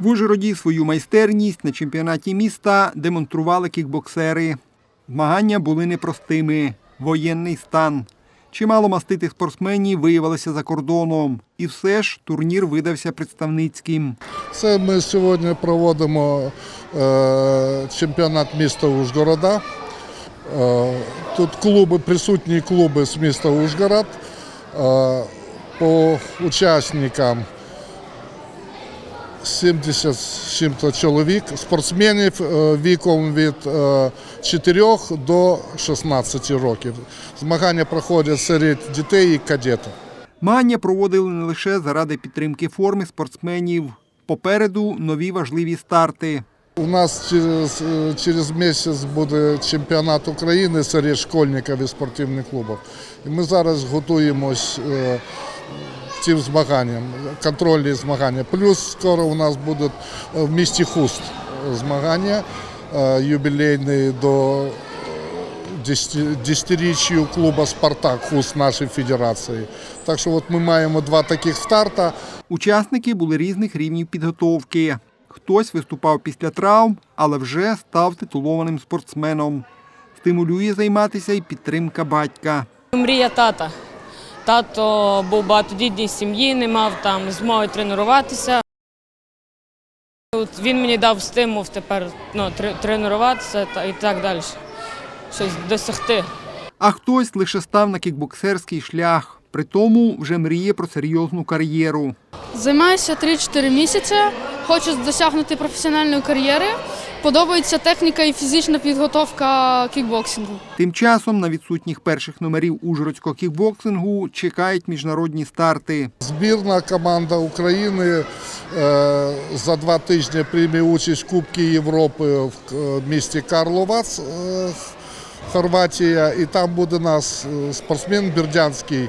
В Ужгороді свою майстерність на чемпіонаті міста демонстрували кікбоксери. Змагання були непростими. Воєнний стан. Чимало маститих спортсменів виявилося за кордоном. І все ж турнір видався представницьким. Це ми сьогодні проводимо е, чемпіонат міста Ужгорода. Е, тут клуби, присутні клуби з міста Ужгород. Е, по учасникам 70 з чим-то чоловік, спортсменів е, віком від е, 4 до 16 років. Змагання проходять серед дітей і кадетів. Змагання проводили не лише заради підтримки форми спортсменів. Попереду нові важливі старти. У нас через, е, через місяць буде чемпіонат України серед школьників і спортивних клубів. І ми зараз готуємось е, цим змаганням, контрольні змагання. Плюс скоро у нас будуть е, в місті Хуст змагання е, юбілейні до е, десяти- десятиріччю клубу Спартак Хуст нашої федерації. Так що от ми маємо два таких старта. Учасники були різних рівнів підготовки. Хтось виступав після травм, але вже став титулованим спортсменом. Стимулює займатися і підтримка батька. Мрія тата. Тато був багатодітній сім'ї, не мав там змоги тренуватися. От Він мені дав стимул тепер ну, тренуватися та і так далі. Щось досягти. А хтось лише став на кікбоксерський шлях. При тому вже мріє про серйозну кар'єру. Займаюся 3-4 місяці. Хочу досягнути професіональної кар'єри. Подобається техніка і фізична підготовка кікбоксингу. Тим часом на відсутніх перших номерів ужгородського кікбоксингу чекають міжнародні старти. Збірна команда України е, за два тижні прийме участь в Кубці Європи в е, місті Карловац, е, Хорватія. І там буде нас спортсмен Бердянський,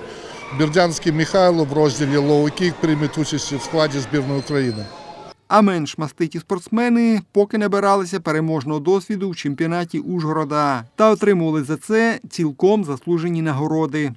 Бердянський Михайло в розділі лоу-кік прийме участь в складі збірної України. А менш маститі спортсмени поки набиралися переможного досвіду в чемпіонаті Ужгорода та отримували за це цілком заслужені нагороди.